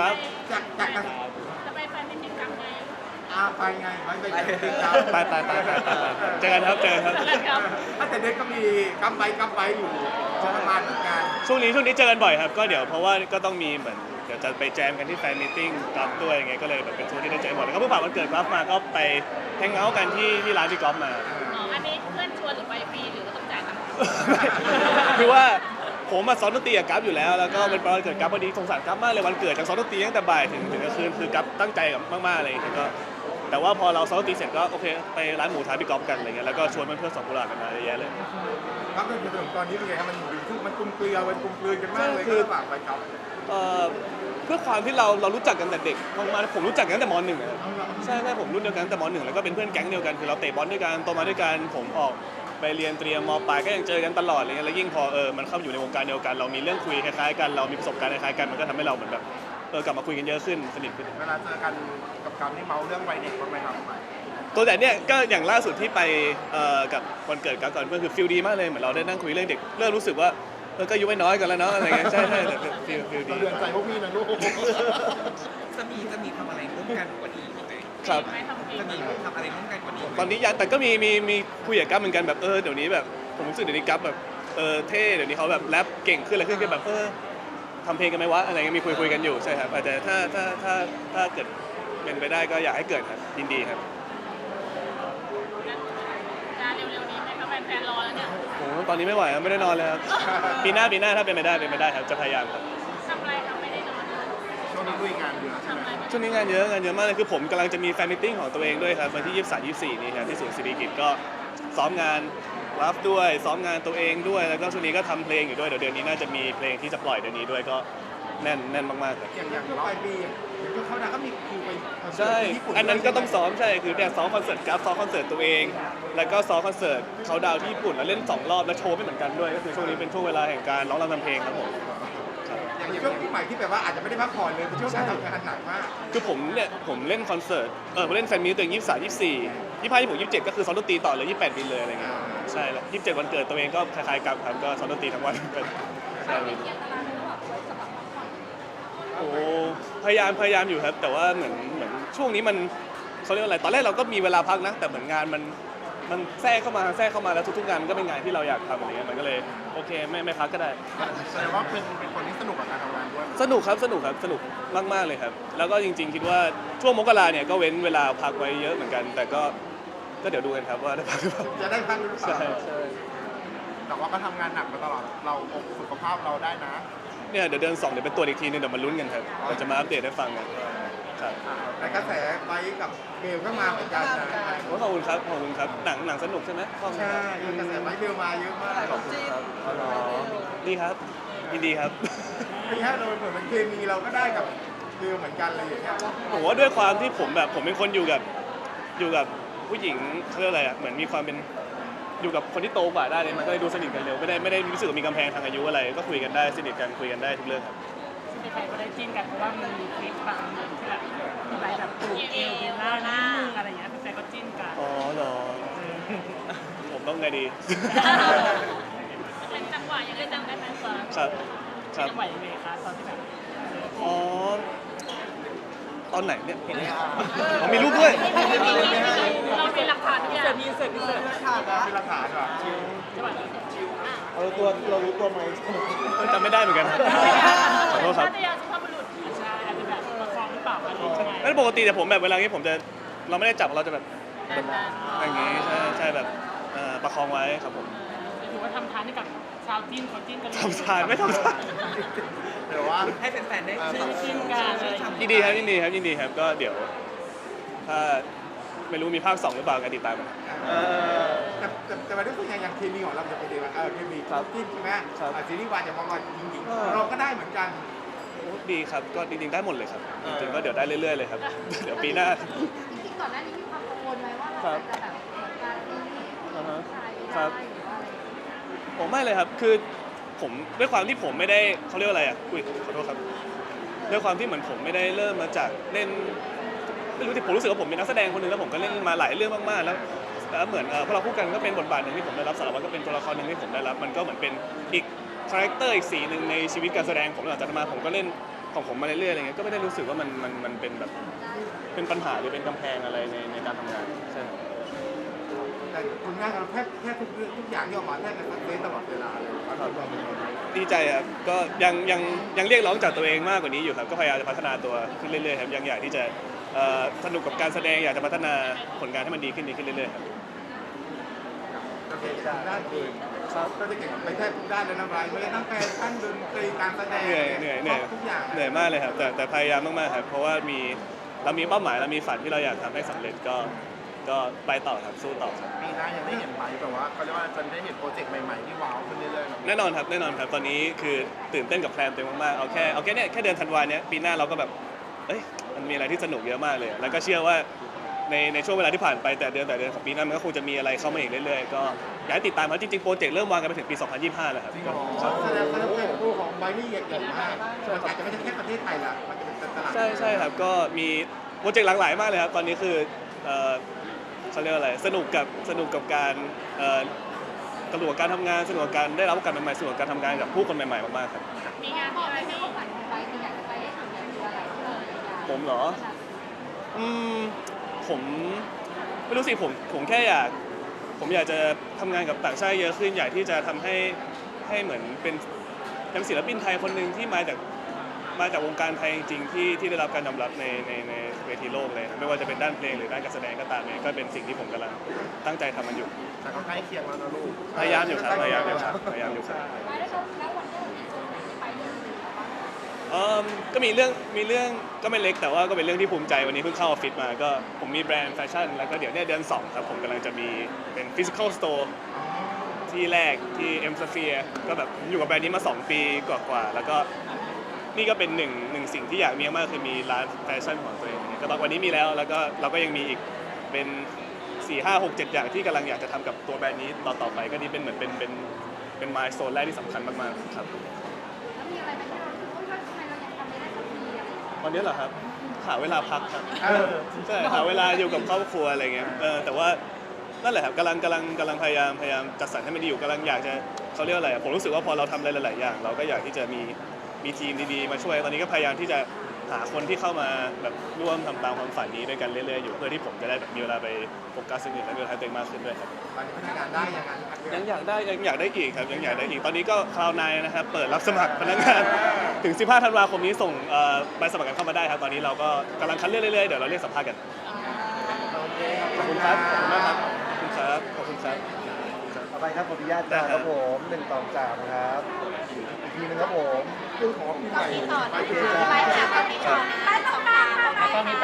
ครับ จากจากการจะไปแฟนมิตติ้งกันไงอาไปไงไปไปไปติดตามไปไปไปไปไปไปเจอกันครับเจอกันครับครับถ้าแต่เด็กก็มีกำไปกำไปอยู่ประมาณเหมือนกันช่วงนี้ช่วงนี้เจอกันบ่อยครับ ก็เดี๋ยวเพราะว่าก็ต้องมีเหมือนเดี๋ยวจะไปแจมกันที่แฟนมิทติ้งกอล์ฟด้วยไงก็เลยแบบเป็นช่วงที่ได้เจอกันบ่อยแล้วก็เพิ่งผ่านวันเกิดกอล์ฟมาก็ไปแฮงเอาท์กันที่ที่ร้านพี่กอล์ฟมา อ๋ออันนี้เพื่อนชวนหรือไปฟรีหรือว่าต้องจ่ายตังค์ คือว่า ผมมาซ้อมดนตรีกับกัฟอยู่แล้ว แล้วก็เป็นวันเกิดกัฟพอดีสงสารกัฟมากเลยวันเกิดจากซ้อมดนตรีตั้งแต่บ่ายถึงถึงกลางคืนคือกัฟตั้งใจกับมากๆเลยก็แต่ว่าพอเราซ้อมดนตรีเสร็จก็โอเคไปร้านหมูทาพี่กอล์ฟกันอะไรเงี้ยแล้วก็ชวนเพื่อนๆสองกุหลาบกันมาเยอะแยะเลย ครับจนถึงตอนนี้เป็นไงครับมันอยู่ทุกมันกลมเกลียวมันกลมกลืนกันมากเลยใช่คือก็ฝากไปครับเอ่อเพื่อความที่เราเรารู้จักกันแต่เด็กมากๆผมรู้จักกันตั้งแต่มหนึ่งอะ ใช่ใช่ผมรุ่นเดียวกันตั้งแต่มหนึ่งแล้วก็เป็นเพื่อนแก๊งเดียวกันคือเราเตะบอลด้วยกันโตมาด้วยกันผมออก ไปเรียนเตรียมมปลายก็ยังเจอกันตลอดอะไรเงี้ยแล้วยิ่งพอเออมันเข้ามาอยู่ในวงการเดียวกัน เรามีเรื่องคุยคล้ายๆกันเรามีประสบการณ์คล้ายๆกันมันก็ทำให้เราเหมือนแบบเออกลับมาคุยกันเยอะขึ้นสนิทขึ้น เวลาเจอกันกับกำนี่เมาเรื่องวัยเด็กบ้างไหมครับตัวแต่เนี่ยก็อย่างล่าสุดที่ไปเอ่อกับวันเกิดกับก่อนเพื่อนคือฟิลดีมากเลยเหมือนเราได้นั่งคุยเรื่องเด็กเริ่มรู้สึกว่าเออก็อายุไม่น้อยกันแล้วเนาะอะไรเงี้ยใช่ใช่แต่ฟิลฟิลดีเตือนใจพวกพี่นะลูก จะมีจะมีทำอะไรร่วมกันกว่านี้อีกไหม ครับไม่ทำเพลงจะมีทำอะไรร่วมกันกว่านี้ไหมตอนนี้ยังแต่ก็มีมีมีคุยกับกัฟเหมือนกันแบบเออเดี๋ยวนี้แบบผมรู้สึกเดี๋ยวนี้กัฟแบบเออเท่เดี๋ยวนี้เขาแบบแรปเก่งขึ้นอะไรขึ้นก็แบบเออทำเพลงกันไหมวะอะไรเงี้ยมีคุยคุยกันอยู่ใช่ครับอาจจะถ้าถ้าถ้าถ้าเกิดเป็นไปได้ก็อยากให้เกิดครับยินดีครับงานเร็วๆนี้ไหมคะแฟนๆรอแล้วเนี่ย โอ้โหตอนนี้ไม่ไหวครับไม่ได้นอนเลยครับปีหน้าปีหน้าถ้าเป็นไปได้เป็นไปได้ครับจะพยายามครับ ทำอะไรคะไม่ได้นอน ช่วงนี้ลุยงานเยอะใช่ทำไหมอะไรช่วงนี้งานเยอะงานเยอะมากเลยคือผมกำลังจะมีแฟนมิทติ้งของตัวเองด้วยครับวันที่ 23 24 นี้ครับที่ศูนย์ศิริกิติ์ก็ซ้อมงานรับด้วยซ้อมงานตัวเองด้วยแล้วก็ช่วงนี้ก็ทำเพลงอยู่ด้วยเดี๋ยวเดือนนี้น่าจะมีเพลงที่จะปล่อยเดือนนี้ด้วยก็แน่นแน่นมากๆเลยอย่างอย่างช่วงปลายปีอย่างช่วงเขาดาวก็มีคิวไปคอนเสิใช่ร์ตที่ญี่ปุ่นอันนั้นก็ต้องซ้อมใช่คือเนี่ยซ้อมคอนเสิร์ตกราฟซ้อมคอนเสิร์ตตัวเอง แล้วก็ซ้อมคอนเสิร์ตเขาดาวน์ที่ญี่ปุ่นแล้วเล่นสองรอบแล้วโชว์ไม่เหมือนกันด้วยก็คือช่วงนี้เป็นช่วงเวลาแห่งการร้องรำทำเพลงครับผมครับอย่าง ช่วงปีใหม่ที่แบบว่าอาจจะไม่ได้พักผ่อนเลยเป็นช่วงการทำงานหนักมากคือผมเนี่ยผมเล่นคอนเสิร์ตเออผมเล่นแฟนมีตตัวเองยี่สิบสามยี่สิบสี่ยี่ห้ายี่หกยี่สิบเจ็ดก็คือซ้อมดนตรีต่อเลยยี่สิบแปดปีเลยอะไรเงี้ยใช่แล้วยี่สิบเจ็ดวันเกิดตัวเองก็คล้ายๆกันครับก็ซ้อมดนตรีทั้งวันเป็นใช่โอ้พยายามพยายามอยู่ครับ แต่ว่าเหมือนเหมือนช่วงนี้มันเขาเรียกว่าอะไรตอนแรกเราก็มีเวลาพักนะ แต่เหมือนงานมัน มันแทรกเข้ามาแทรกเข้ามาแล้วทุกๆงานมันก็เป็นงานที่เราอยากทำอะไรเงี้ยมันก็เลยโอเคไม่ไม่พักก็ได้ แสดงว่าเป็นเป็นคนที่สนุกกับการทำงานด้วยสนุกครับสนุกครับสนุกมากๆเลยครับ แล้วก็จริง ๆ คิดว่าช่วงมกราเนี่ยก็เว้นเวลาพักไว้เยอะเหมือนกัน แต่ก็ก็เดี๋ยวดูกันครับว่าได้พักหรือเปล่าจะได้พักหรือเปใช่ล่าใช่แต่ว่าก็ทำงานหนักมาตลอดเราอกสุขภาพเราได้นะ เนี่ยเดี๋ยวเดือนสองเดี๋ยวเป็นตัวจอีกทีนึงเดี๋ยวมาลุ้นกันครับเดี๋ยวจะมาอัปเดตให้ฟังกัน ครับแต่กระแสไปกับเบลก็มาเหมือนกันนะโอ้ขอบคุณครับขอบคุณครับหนังหนังสนุกใช่ไหมขอบคุณใช่ครับกระแสไปเบลมาเยอะมากขอบคุณครับอ๋อเหรอดีครับยินดีครับมีแค่เราเหมือนเป็นเคมีเราก็ได้กับเบลเหมือนกันเลยอย่างเงี้ยผมว่าด้วยความที่ผมแบบผมเป็นคนอยู่กับอยู่กับผู้หญิงเขาเรียกอะไรอะเหมือนมีความเป็นอยู่กับคนที่โตกว่าได้เลยมันก็เลยดูสนิทกันเร็วไม่ได้ไม่ได้รู้สึกว่ามีกำแพงทางอายุอะไร ก็คุยกันได้สนิทกันคุยกันได้ทุกเรื่องครับแฟนๆก็ได้จิ้นกันเพราะว่ามันมีคลิปบาง ดี เป็นจังหวะยังไงจำได้ไหมคะครับครับจังหวะยังไงคะตอนที่แบบอ๋อตอนไหนเนี่ยอ๋อมีรูปด้วย เราเป็นหลักฐานทุกอย่างมีเสร็จมีเสร็จเป็นหลักฐานว่ะจังหวะนี้เราตัวเรารู้ตัวไหมจำไม่ได้เหมือนกันขอโทษครับพัทยาสุภาพบุรุษใช่อาจจะแบบประคองหรือเปล่าอะไรอย่างเงี้ยนั่นปกติแต่ผมแบบเวลานี้ผมจะเราไม่ได้จับเราจะแบบอย่างงี้ใช่ใช่แบบเอ่อ ประคองไว้ครับผมถือว่าทำทานให้กับชาวจิ้นเขาจิ้นกันทำทานไม่ทำทานเดี๋ยวว่าให้แฟนๆได้ชื่นจิ้นกันอะไรอย่างยิเงี้ยนดีครับยินดีครับยินดีครับก็เดี๋ยว ถ้าไม่รู้มีภาคสองหรือเปล่ากันติดตามกัน เออแต่แต่แต่ว่าด้วยส่วนใหญ่อย่างเคมีของเราจะเป็นยังไงเออเคมีครับจิ้นใช่ไหมครับอะซีรีส์วายจะมาว่าจริงอ่าๆเราก็ได้เหมือนกัน โอ้ดีครับก็จริงๆได้หมดเลยครับจริงๆก็เดี๋ยวได้เรื่อยๆเลยครับ เดี๋ยวปีหน้า จริงๆก่อนหน้านี้มีความกังวลไหมว่าเราครับจะแบบเหมือนการที่ อ่าฮะชายไม่ครัได้บหรือว่าอะไรอย่างเงี้ยผมไม่เลยครับ คือผมด้วยความที่ผมไม่ได้เขาเรียกว่าอะไรอะอุ้ยขอโทษครับ ด้วยความที่เหมือนผมไม่ได้เริ่มมาจากเล่นไม่รู้ที่ผมรู้สึกว่าผมเป็นนักแสดงคนหนึ่งแล้วผมก็เล่นมาหลายเรื่องมากๆแล้วแล้วเหมือนเอ่อพวกเราคู่กันก็เป็นบทบาทหนึ่งที่ผมได้รับสารวัตรก็เป็นตัวละครหนึ่งที่ผมได้รับ มันก็เหมือนเป็นอีกคาแรคเตอร์อีกสีหนึ่งในชีวิตการแสดงผมหลังจากนั้นมาผมก็เล่นของผมมาเรื่อยๆอะไรเงี้ยก็ไม่ได้รู้สึกว่ามันมันมันเป็นแบบเป็นปัญหาหรือเป็นกำแพงอะไรในในการทำงานใช่ครับ แต่คุณงานเราแทบแทบทุกเรื่องทุกอย่างที่ออกมาแทบจะสักเซสตลอดเวลาเลยความรู้สึกเราเป็นยังไงดีใจครับก็ยังยังยังเรียกร้องจากตัวเองมากกว่านี้อยู่ครับก็พยายามจะพัฒนาตัวขึ้นเรื่อยๆครับยังอยากที่จะเอ่อสนุกกับการแสดงอยากจะพัฒนาผลงานให้มันดีขึ้นดีขึ้นเรื่อยๆครับเราเก่งทางด้านอื่นครับก็จะเก่งไปแทบทุกด้านเลยนะไบรท์ไม่ได้ตั้งแต่ขั้นดนตรีการแสดงเหนื่อยเหนื่อยเหนื่อยทุกอย่างเหนื่อยมากเลยครับแต่แต่พยายามมากๆครับเพราะว่ามีเรามีเป้าหมายเรามีฝันที่เราอยากทำให้สำเร็จก็ ก็ไปต่อครับสู้ต่อครับ ปีหน้ายังได้เห็นไบรท์แบบว่าเขาเรียกว่าจะได้เห็นโปรเจกต์ใหม่ๆที่ว้าวขึ้นเรื่อยๆเนอะแน่นอนครับแน่นอนครับตอนนี้คือตื่นเต้นกับแพลนตัวเองมากๆเอาแค่เอาแค่เนี้ยแค่เดือนธันวาเนี้ยปีหน้าเราก็แบบเอ้ยมันมีอะไรที่สนุกเยอะมากเลย แล้วก็เชื่อว่าในในช่วงเวลาที่ผ่านไปแต่เดือนแต่เดือนของปีหน้ามันก็คงจะมีอะไรเข้ามาอีกเรื่อยๆก็อยากให้ติดตามครับจริงๆโปรเจกต์เริ่มวางกันไปถึงปี 2025 แล้วครับ จริงเหรอแสดงแสดงว่าตัวของไบรท์นี่ใหญ่มากมันอาจจะไม่ใช่แค่ประเทศไทยละมันจะเป็นตลาดใช่ใช่ครับก็มีโปรเจกต์หลากหลายมากเลยครับ ตอนนี้คือเอ่อ เขาเรียกว่าอะไรสนุกกับสนุกกับการเอ่อสนุกกับการทำงานสนุกกับการได้รับโอกาสใหม่ๆสนุกกับการทำงานกับผู้คนใหม่ๆมากๆครับ มีงานมีอะไรให้ความฝันของไบร์ทที่อยากจะไปให้ถึงเนี่ยคืออะไรที่เราอยากผมเหรอ อืมผมไม่รู้สิผมผมแค่อยาก ผมอยากจะทำงานกับต่างชาติเยอะขึ้นอยากที่จะทำให้ให้เหมือนเป็นเป็นศิลปินไทยคนหนึ่งที่มาจากมาจากวงการไทยจริงๆที่ที่ได้รับการยอมรับในในในเว ทีโลกเลยนะไม่ว่าจะเป็นด้านเพลงหรือด้านการแสดงก็ตามเนี่ยก็เป็นสิ่งที่ผมกำลังตั้งใจทำมันอยู่ แต่ก็ใกล้เคียงแล้วนะลูกพยายามอยู่ครับพยายามอยู่ครับพยายามอยู่ครับไบร์ทแล้วแล้ววันนี้เรามีโชว์ไหนที่ไปเรื่องอื่นแล้วบ้างเอิ่มก็มีเรื่องมีเรื่องก็ไม่เล็กแต่ว่าก็เป็นเรื่องที่ภูมิใจวันนี้เพิ่งเข้าออฟฟิศมาก็ผมมีแบรนด์แฟชั่นแล้วก็เดี๋ยวเนี่ยเดือนสองครับผมกำลังจะมีเป็นฟิสิกอลสโตร์ที่แรกที่เอ็มสเฟียก็แบบผมอยู่กับแบรนด์นี้มา 2 ปีกว่าๆแล้วก็ นี่ก็เป็นหนึ่งหนึ่งสิ่งที่อยากมีมากๆคือมีร้านแฟชั่นของตัวเองก็ตอนวันนี้มีแล้วแล้วก็เราก็ยังมีอีกเป็น4 5 6 7 อย่างที่กำลังอยากจะทำกับตัวแบรนด์นี้ต่อๆไปก็นี่เป็นเหมือนเป็นเป็นเป็นมายโซนแรกที่สำคัญมากๆครับแล้วมีอะไรไหมที่เรารู้สึกว่าทำไมเรายังทำไม่ได้สักทีอะไรอย่างเงี้ยตอนนี้เหรอครับหาเวลาพักครับเออใช่หาเวลาอยู่กับครอบครัวอะไรเงี้ยเออแต่ว่านั่นแหละครับกำลังกำลังกำลังพยายามพยายามจัดสรรให้มันดีอยู่กำลังอยากจะเขาเรียกว่าอะไรอะผมรู้สึกว่าพอเราทำอะไรหลายๆอย่าง เราก็อยากที่จะมี มีทีมดีๆมาช่วย ตอนนี้ก็พยายามที่จะหาคนที่เข้ามาแบบร่วมทำตามความฝันนี้ด้วยกันเรื่อยๆอยู่เพื่อที่ผมจะได้แบบมีเวลาไปโฟกัสสิ่งอื่นและมีเวลาให้ตัวเองมากขึ้นด้วยครับ ตอนนี้พัฒนาได้ยังไงครับยังอยากได้ยังอยากได้อีกครับยังอยากได้อีกตอนนี้ก็คราวในนะครับเปิดรับสมัครพนักงาน ถึง 15 ธันวาคมนี้ส่งเอ่อใบสมัครกันเข้ามาได้ครับ ตอนนี้เราก็กำลังคัดเลือกเรื่อยๆเดี๋ยวเราเรียกสัมภาษณ์กันขอบคุณครับ ขอบคุณมากครับ ขอบคุณครับ ขอบคุณครับต่อ ไปครับขออนุญาตจ้าครับผมหนึ่งสองจามครับอีกทีนึงครับผมเรื่องของปีใหม่ ไปค่ะตอนนี้ชอบนะ